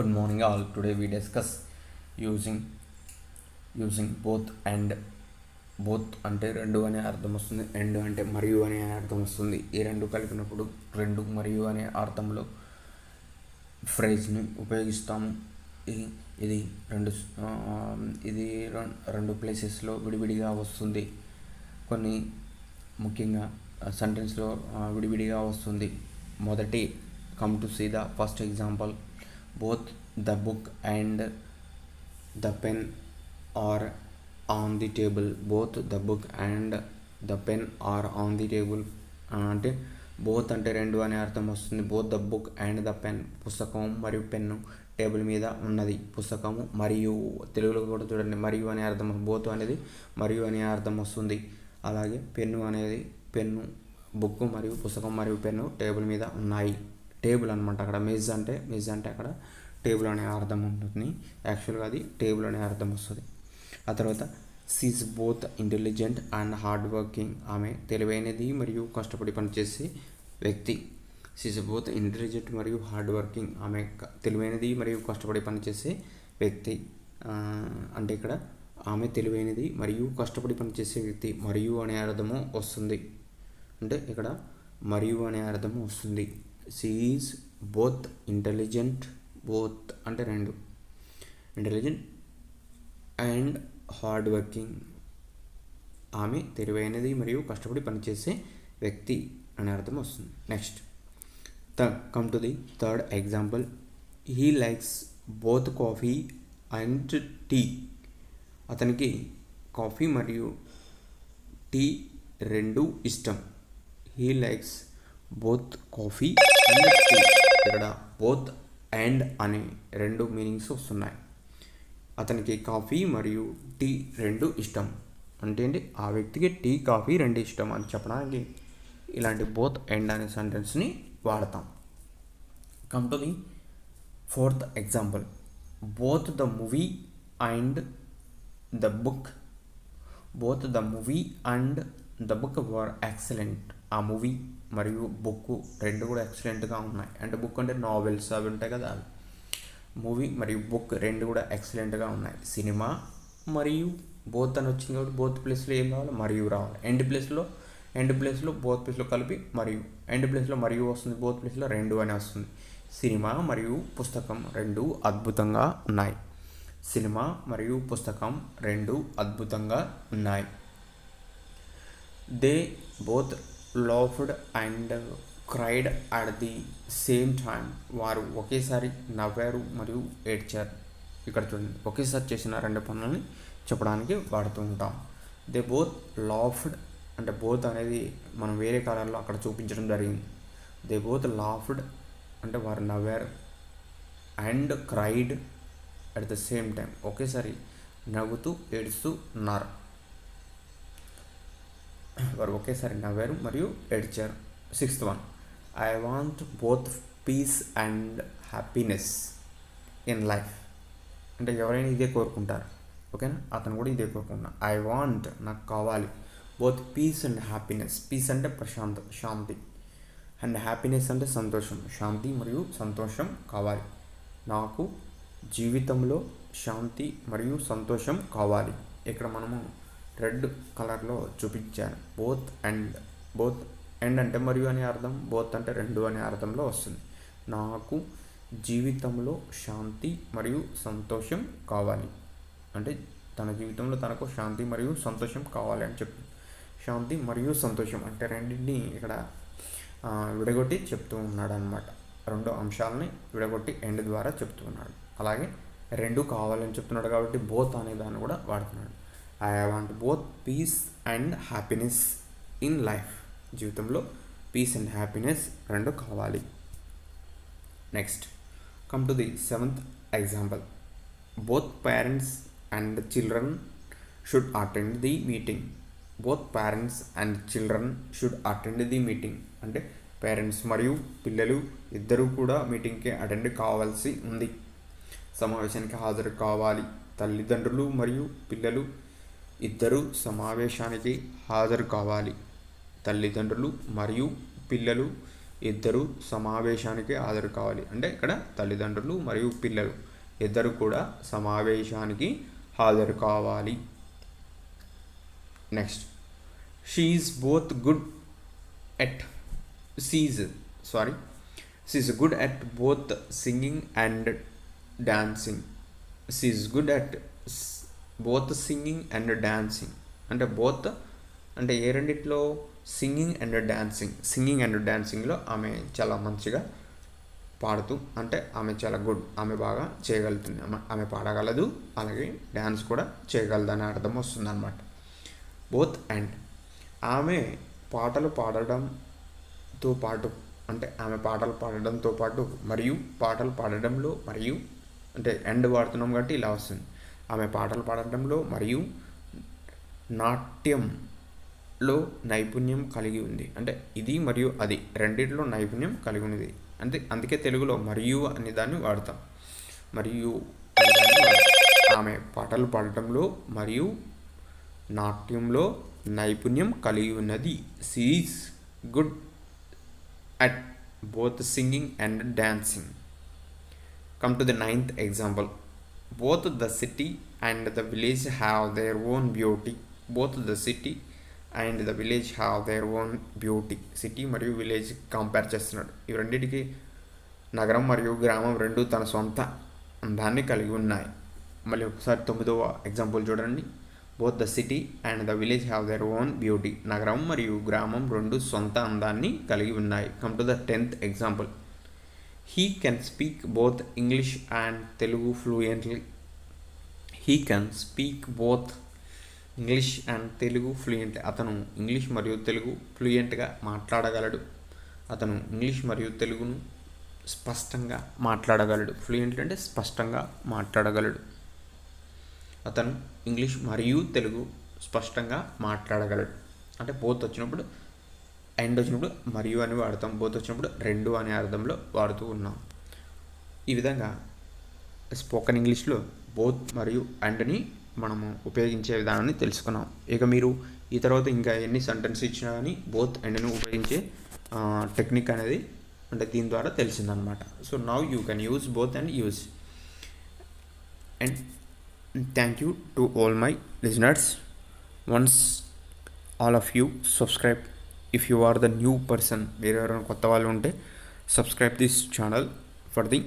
Good morning, all. Today we discuss using using both and both అంటే రెండు అనే అర్థం వస్తుంది అండ్ అంటే మరియు అనే అర్థం వస్తుంది. ఈ రెండు కలిపినప్పుడు రెండు మరియు అనే అర్థంలో ఫ్రేజ్ని ఉపయోగిస్తాము. ఇది ఇది రెండు ఇది రెండు ప్లేసెస్లో విడివిడిగా వస్తుంది. కొన్ని ముఖ్యంగా సెంటెన్స్లో విడివిడిగా వస్తుంది. మొదటి come to see the first example both the book and the pen are on the table both the book and the pen are on the table అంటే బోత్ అంటే రెండు అనే అర్థం వస్తుంది. Both the book and the pen పుస్తకం మరియు pen table మీద ఉన్నది. పుస్తకము మరియు తెలుగులో కూడా చూడండి. మరియు అనే అర్థం బోత్ అనేది మరియు అనే అర్థం వస్తుంది. అలాగే పెన్ను అనేది పెన్ను బుక్ మరియు పుస్తకం మరియు పెన్ను టేబుల్ మీద ఉన్నాయి. టేబుల్ అనమాట అక్కడ. మెజ్ అంటే మెజ్ అంటే అక్కడ టేబుల్ అనే అర్థం ఉంటుంది. యాక్చువల్గా అది టేబుల్ అనే అర్థం వస్తుంది. ఆ తర్వాత she's both intelligent and hard working ఆమె తెలివైనది మరియు కష్టపడి పనిచేసే వ్యక్తి. సీజ్ బోత్ ఇంటెలిజెంట్ మరియు హార్డ్ వర్కింగ్ ఆమె తెలివైనది మరియు కష్టపడి పనిచేసే వ్యక్తి. అంటే ఇక్కడ ఆమె తెలివైనది మరియు కష్టపడి పనిచేసే వ్యక్తి. మరియు అనే అర్థము వస్తుంది. అంటే ఇక్కడ మరియు అనే అర్థం వస్తుంది. సీఈస్ బోత్ ఇంటెలిజెంట్ బోత్ అంటే రెండు. ఇంటెలిజెంట్ అండ్ హార్డ్ వర్కింగ్ ఆమె తెలివైనది మరియు కష్టపడి పనిచేసే వ్యక్తి అనే అర్థం వస్తుంది. Next the come to the third example he likes both coffee and tea అతనికి కాఫీ మరియు టీ రెండు ఇష్టం. He likes both coffee and tea. ఇక్కడ బోత్ అండ్ అనే రెండు మీనింగ్స్ వస్తున్నాయి. అతనికి కాఫీ మరియు టీ రెండు ఇష్టం. అంటే ఏంటి? ఆ వ్యక్తికి టీ కాఫీ రెండు ఇష్టం అని చెప్పడానికి ఇలాంటి బోత్ ఎండ్ అనే సెంటెన్స్ని వాడతాం. Come to the fourth example both the movie and the book both the movie and the book were excellent ఆ మూవీ మరియు బుక్ రెండు కూడా ఎక్సలెంట్గా ఉన్నాయి. అంటే బుక్ అంటే నావెల్స్ అవి ఉంటాయి కదా. అవి మూవీ మరియు బుక్ రెండు కూడా ఎక్సలెంట్గా ఉన్నాయి. సినిమా మరియు బోత్ అని వచ్చింది కాబట్టి బోత్ ప్లేస్లో ఏం కావాలి మరియు రావాలి. ఎండ్ ప్లేస్లో ఎండ్ ప్లేస్లో బోత్ ప్లేస్లో కలిపి మరియు ఎండ్ ప్లేస్లో మరియు వస్తుంది బోత్ ప్లేస్లో రెండు అని వస్తుంది. సినిమా మరియు పుస్తకం రెండు అద్భుతంగా ఉన్నాయి. సినిమా మరియు పుస్తకం రెండు అద్భుతంగా ఉన్నాయి. They both laughed and cried at the same time వారు ఒకేసారి నవ్వారు మరియు ఏడ్చారు. ఇక్కడ చూడండి. ఒకేసారి చేసిన రెండు పనులని చెప్పడానికి వాడుతూ ఉంటాం. దే బోత్ లాఫ్డ్ అంటే బోత్ అనేది మనం వేరే కాలంలో అక్కడ చూపించడం జరిగింది. దే బోత్ లాఫ్డ్ అంటే వారు నవ్వారు. And cried at the same time ఒకేసారి నవ్వుతూ ఏడుస్తూ ఉన్నారు. వారు ఒకేసారి నవ్వారు మరియు ఏడ్చారు. Sixth one I want both peace and happiness in life అంటే ఎవరైనా ఇదే కోరుకుంటారు. ఓకేనా? అతను కూడా ఇదే కోరుకుంటున్నా ఐ వాంట్ నాకు కావాలి. Both peace and happiness peace అంటే ప్రశాంత శాంతి. అండ్ హ్యాపీనెస్ అంటే సంతోషం. శాంతి మరియు సంతోషం కావాలి. నాకు జీవితంలో శాంతి మరియు సంతోషం కావాలి. ఇక్కడ మనము రెడ్ కలర్లో చూపించాను. బోత్ అండ్ బోత్ అండ్ అంటే మరియు అనే అర్థం బోత్ అంటే రెండు అనే అర్థంలో వస్తుంది. నాకు జీవితంలో శాంతి మరియు సంతోషం కావాలి. అంటే తన జీవితంలో తనకు శాంతి మరియు సంతోషం కావాలి అని చెప్పి శాంతి మరియు సంతోషం అంటే రెండింటిని ఇక్కడ విడగొట్టి చెప్తూ ఉన్నాడు అనమాట రెండు అంశాలని విడగొట్టి ఎండ్ ద్వారా చెప్తూ ఉన్నాడు. అలాగే రెండు కావాలని చెప్తున్నాడు కాబట్టి బోత్ అనే దాన్ని కూడా వాడుతున్నాడు. I want both peace and happiness in life జీవితంలో పీస్ అండ్ హ్యాపీనెస్ రెండు కావాలి. Next come to the seventh example both parents and children should attend the meeting both parents and children should attend the meeting అంటే parents మరియు పిల్లలు ఇద్దరూ కూడా మీటింగ్కి attend కావాల్సి ఉంది. సమావేశానికి హాజరు కావాలి. తల్లిదండ్రులు మరియు పిల్లలు ఇద్దరు సమావేశానికి హాజరు కావాలి. తల్లిదండ్రులు మరియు పిల్లలు ఇద్దరు సమావేశానికి హాజరు కావాలి. అంటే ఇక్కడ తల్లిదండ్రులు మరియు పిల్లలు ఇద్దరు కూడా సమావేశానికి హాజరు కావాలి. Next. She's both good at she's sorry she's good at both singing and dancing she's good at both singing and dancing అంటే బోత్ అంటే ఏ రెండిట్లో singing and dancing singing and డ్యాన్సింగ్లో ఆమె చాలా మంచిగా పాడుతూ అంటే ఆమె చాలా గుడ్ ఆమె బాగా చేయగలుగుతుంది. ఆమె ఆమె పాడగలదు అలాగే డ్యాన్స్ కూడా చేయగలదు అనే అర్థం వస్తుంది అనమాట బోత్ అండ్. ఆమె పాటలు పాడడంతో పాటు అంటే ఆమె పాటలు పాడడంతో పాటు మరియు పాటలు పాడడంలో మరియు అంటే ఎండ్ వాడుతున్నాం కాబట్టి ఇలా వస్తుంది. ఆమె పాటలు పాడటంలో మరియు నాట్యంలో నైపుణ్యం కలిగి ఉంది. అంటే ఇది మరియు అది రెండిట్లో నైపుణ్యం కలిగి ఉంది అంటే అందుకే తెలుగులో మరియు అనే దాన్ని వాడతాం. మరియు ఆమె పాటలు పాడటంలో మరియు నాట్యంలో నైపుణ్యం కలిగి ఉన్నది. She's good at both singing and dancing come to the ninth example both the city and the village have their own beauty. Both the city and the village have their own beauty city మరియు village compare చేస్తున్నాడు. ఈ రెండింటికి నగరం మరియు గ్రామం రెండు తన సొంత అందాన్ని కలిగి ఉన్నాయి. మళ్ళీ ఒకసారి తొమ్మిదవ ఎగ్జాంపుల్ చూడండి. Both the city and the village have their own beauty నగరం మరియు గ్రామం రెండు సొంత అందాన్ని కలిగి ఉన్నాయి. Come to the tenth example he can speak both English and Telugu fluently he can speak both English and Telugu fluent అతను English మరియు తెలుగు ఫ్లూయెంట్గా మాట్లాడగలడు. అతను ఇంగ్లీష్ మరియు తెలుగును స్పష్టంగా మాట్లాడగలడు. ఫ్లూయెంట్ అంటే స్పష్టంగా మాట్లాడగలడు. అతను ఇంగ్లీష్ మరియు తెలుగు స్పష్టంగా మాట్లాడగలడు. అంటే బోత్ వచ్చినప్పుడు ఎండ్ వచ్చినప్పుడు మరియు అని వాడతాం. బోత్ వచ్చినప్పుడు రెండు అనే అర్థంలో వాడుతూ ఉన్నాం. ఈ విధంగా స్పోకెన్ ఇంగ్లీష్లో బోత్ మరియు అండ్ని మనము ఉపయోగించే విధానాన్ని తెలుసుకున్నాం. ఇక మీరు ఈ తర్వాత ఇంకా ఎన్ని సెంటెన్స్ ఇచ్చినా కానీ బోత్ అండ్ను ఉపయోగించే టెక్నిక్ అనేది అంటే దీని ద్వారా తెలిసిందనమాట. So now you can use both and use and thank you to all my listeners once all of you subscribe if you are the new person వేరే ఎవరైనా కొత్త వాళ్ళు ఉంటే subscribe this channel for the